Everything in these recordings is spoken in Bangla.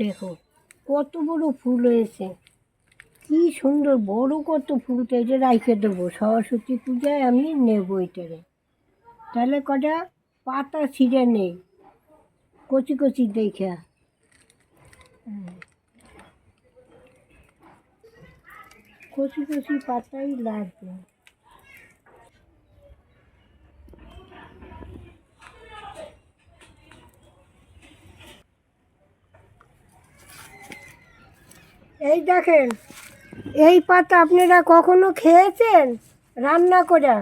দেখো, কত বড় ফুল হয়েছে। কি সুন্দর, বড় কত ফুলটা এটা রাইখে দেবো, সরস্বতী পূজায় আমি নেব এটারে তাহলে কটা? পাতা ছিঁড়ে নেই, কচি কচি দেখা। কচি কচি পাতাই লাগবে। এই দেখেন এই পাতা আপনারা কখনো খেয়েছেন? রান্না করে।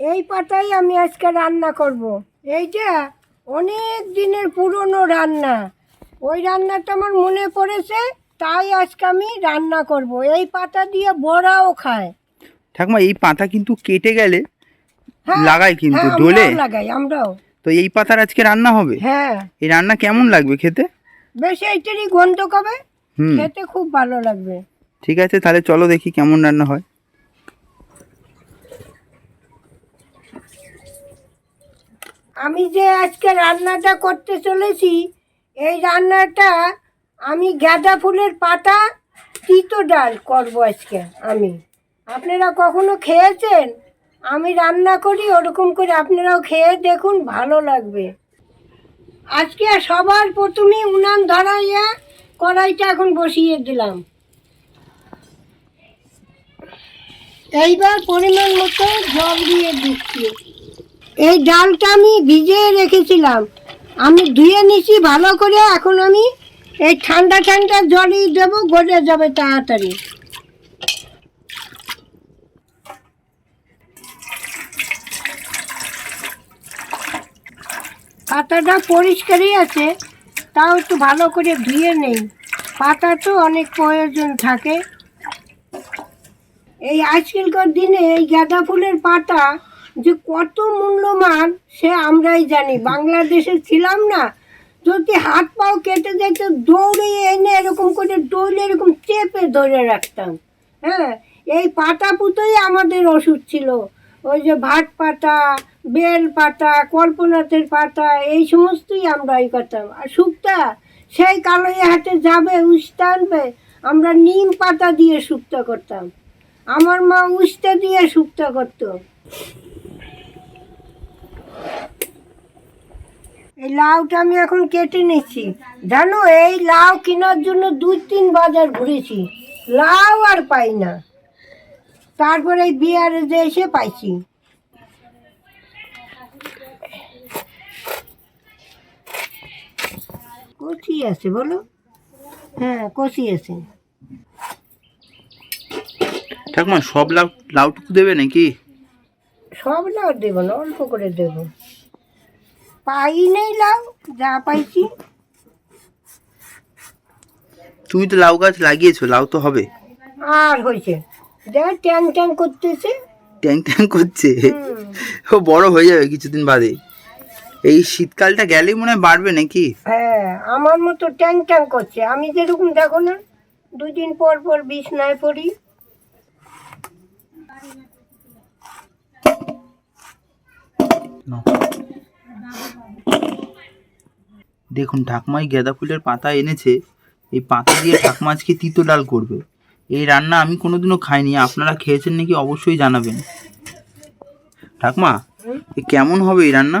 এই পাতাই আমি আজকে রান্না করব। এইটা অনেক দিনের পুরনো রান্না। ওই রান্নাটা আমার মনে পড়েছে তাই আজকে আমি রান্না করব। এই পাতা দিয়ে বড়াও খায়। ঠাকুমা এই পাতা কিন্তু কেটে গেলে হ্যাঁ, লাগাই কিন্তু হ্যাঁ, ডোলে। আমরাও লাগাই আমরাও। তো এই পাতার আজকে রান্না হবে? হ্যাঁ। এই রান্না কেমন লাগবে খেতে? বেশ এইটারই গন্ধ কবে? খেতে খুব ভালো লাগবে। ঠিক আছে তাহলে চলো দেখি কেমন রান্না হয়। আমি যে আজকে রান্নাটা করতে চলেছি এই রান্নাটা আমি গাঁদা ফুলের পাতা তিতো ডাল করব আজকে আমি। আপনারা কখনো খেয়েছেন? আমি রান্না করি ওরকম করে আপনারাও খেয়ে দেখুন ভালো লাগবে। আজকে সবার প্রথমে উনান ধরাইয়া কড়াইটা এখন বসিয়ে দিলাম। এইবার পরিমাণ মতো জল দিয়ে দিচ্ছি। এই ডালটা আমি ভিজিয়ে রেখেছিলাম। আমি ধুয়ে নিছি ভালো করে, এখন আমি এই ঠান্ডা ঠান্ডা জলই দেবো, গলে যাবে তাড়াতাড়ি। পাতাটা পরিষ্কারই আছে। তাও একটু ভালো করে ধুয়ে নেই। পাতা তো অনেক প্রয়োজন থাকে। এই আজকালকার দিনে এই গাঁদা ফুলের পাতা যে কত মূল্যমান সে আমরাই জানি। বাংলাদেশে ছিলাম না, যদি হাত পাও কেটে যেত, দৌড়ে এনে এরকম করে দৌড়ে, এরকম চেপে ধরে রাখতাম। হ্যাঁ এই পাতা পুতোই আমাদের ওষুধ ছিল। ওই যে ভাট পাতা বেল পাতা কল্পনাথের পাতা এই সমস্তই আমরা ই করতাম আর শুক্তা সেই কালোই হাটে যাবে উস্তা আনবে। আমরা নিম পাতা দিয়ে শুক্তা করতাম। আমার মা উস্তে দিয়ে শুক্তা করতো। এই লাউটা আমি এখন কেটে নিচ্ছি। জানো, এই লাউ কেনার জন্য দুই তিন বাজার ঘুরেছি। লাউ আর পাই না। তারপরে বিয়ারে যে এসে পাইছি। কচি আছে বলো? হ্যাঁ কচি আছে। ঠাকুমা সব লাউ লাউটুকু দেবে নাকি? সব লাউ দেবো না অল্প করে দেবো। পাই নেই লাউ যা পাইছি। তুমি তো লাউ গাছ লাগিয়েছো লাউ তো হবে। আর হয়েছে। দেখ ট্যাং ট্যাং করতেছে। ট্যাং ট্যাং করছে। ও বড় হয়ে যাবে কিছুদিন বাদে। এই শীতকালটা গেলেই মনে হয় বাড়বে নাকি? হ্যাঁ আমার মতো ট্যাং ট্যাং করছে। আমি যেরকম দেখো না দুদিন পর পর বিছনায় পড়ি। দেখুন ঠাকুমাই গাঁদা ফুলের পাতা এনেছে। এই পাতা দিয়ে ঠাকুমা আজকে তিতো ডাল করবে। এই রান্না আমি কোনোদিনও খাইনি আপনারা খেয়েছেন নাকি অবশ্যই জানাবেন। ঠাকমা এ কেমন হবে এই রান্না?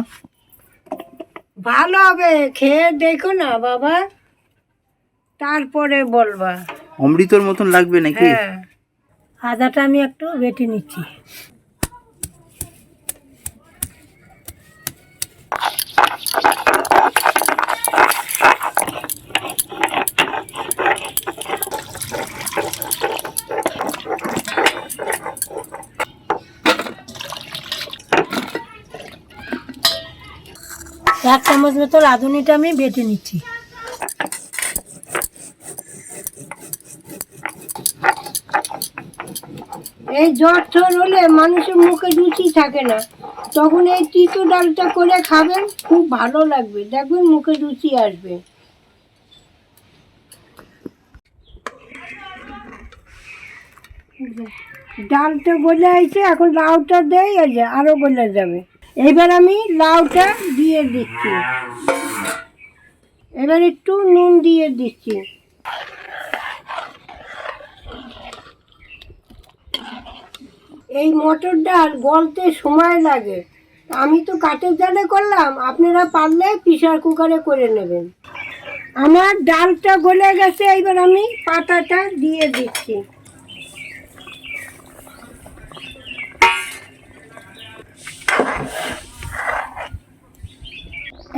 ভালো হবে খেয়ে দেখো না বাবা তারপরে বলবা। অমৃতর মতন লাগবে নাকি? হ্যাঁ আদাটা আমি একটু বেটে নিচ্ছি। চামচ মতো রাঁধুনিটা আমি বেটে নিচ্ছি। এই জ্বর ঠর হলে মানুষের মুখে রুচি থাকে না। তখন এই তিতো ডালটা করে খাবেন, খুব ভালো লাগবে। দেখবেন মুখে রুচি আসবে। ডালটা গলে আইছে, এখন লাউটা দেয় আর যা- আরও গলে যাবে। এবার আমি লাউটা দিয়ে দিচ্ছি। এবার একটু নুন দিয়ে দিচ্ছি। এই মটর ডাল গলতে সময় লাগে। আমি তো কাঠের জালে করলাম, আপনারা পারলে প্রেশার কুকারে করে নেবেন। আমার ডালটা গলে গেছে, এবার আমি পাতাটা দিয়ে দিচ্ছি।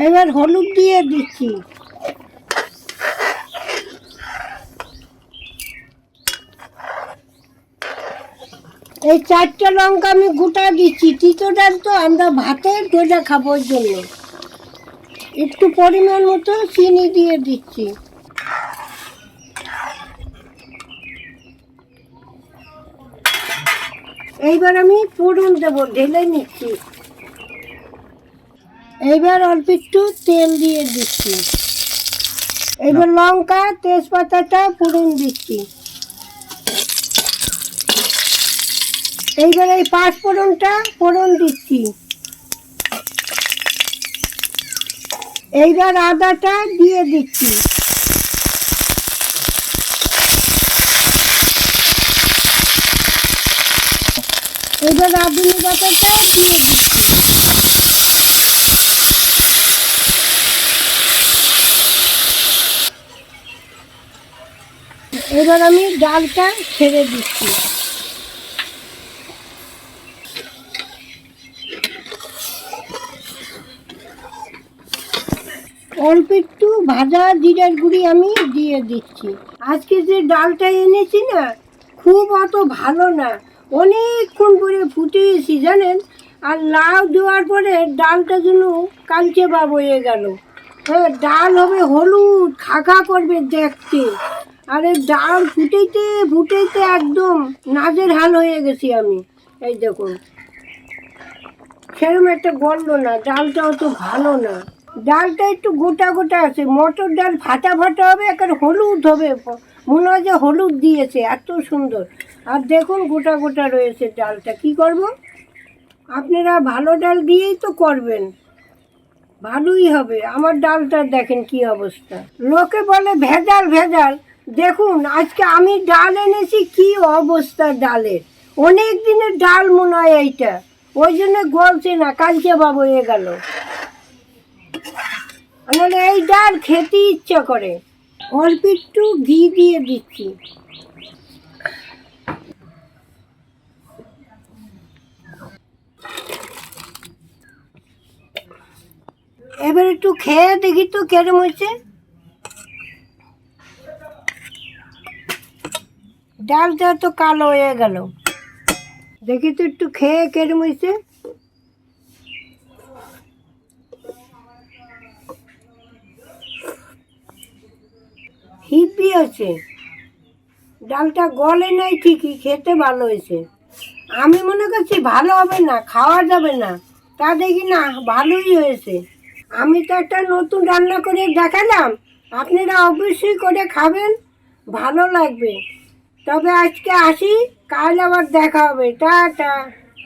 এবার হলুদ দিয়ে দিচ্ছি। এই চারটে লঙ্কা আমি গোটা দিচ্ছি, তিতো ডাল তো আমরা ভাতে ডোজা খাবোর জন্য। একটু পরিমাণ মতো চিনি দিয়ে দিচ্ছি। এইবার আমি পুরুন দেবো, ঢেলে নিচ্ছি। এইবার অল্প একটু তেল দিয়ে দিচ্ছি। এবার লঙ্কা তেজপাতাটা পুরুন দিচ্ছি। এইবার এই পাঁচ ফোড়নটা ফোড়ন দিচ্ছি। এইবার আদাটা দিয়ে দিচ্ছি। এবার রাঁধুনি বাটাটা দিয়ে দিচ্ছি। এবার আমি ডালটা ছেড়ে দিচ্ছি। অল্প একটু ভাজা জিরার গুঁড়ি আমি দিয়ে দিচ্ছি। আজকে যে ডালটা এনেছি না, খুব অত ভালো না। অনেকক্ষণ করে ফুটিয়েছি জানেন? আর লাউ দেওয়ার পরে ডালটা যেন কালচে ভাব হয়ে গেল। হ্যাঁ ডাল হবে হলুদ খাখা করবে দেখতে। আরে ডাল ফুটেতে ফুটেতে একদম নাজের হাল হয়ে গেছি আমি। এই দেখুন। সেরকম একটা গন্ধ না ডালটা অত ভালো না। ডালটা একটু গোটা গোটা আছে, মটর ডাল ফাটা ফাটা হবে একটা হলুদ হবে, মনে হয় যে হলুদ দিয়েছে, এত সুন্দর। আর দেখুন গোটা গোটা রয়েছে ডালটা, কি করব? আপনারা ভালো ডাল দিয়েই তো করবেন। ভালোই হবে। আমার ডালটা দেখেন কি অবস্থা। লোকে বলে ভেজাল ভেজাল। দেখুন, আজকে আমি ডাল এনেছি, কি অবস্থা ডালের? অনেক দিনের ডাল মনে হয় এইটা। ওই জন্য গলছে না, কালকে বাবু হয়ে গেল। নাহলে এই ডাল খেতে ইচ্ছা করে। অল্প একটু ঘি দিয়ে দিচ্ছি। এবার একটু খেয়ে দেখি তো কেরম হয়েছে। ডালটা তো কালো হয়ে গেল। দেখি তো একটু খেয়ে কেরম হয়েছে হিপি আছে। ডালটা গলে নাই ঠিকই, খেতে ভালো হয়েছে। আমি মনে করছি ভালো হবে না, খাওয়া যাবে না। তা দেখি না, ভালোই হয়েছে। আমি তো একটা নতুন রান্না করে দেখালাম। আপনারা অবশ্যই করে খাবেন, ভালো লাগবে। তবে আজকে আসি কাল আবার দেখা হবে। টাটা।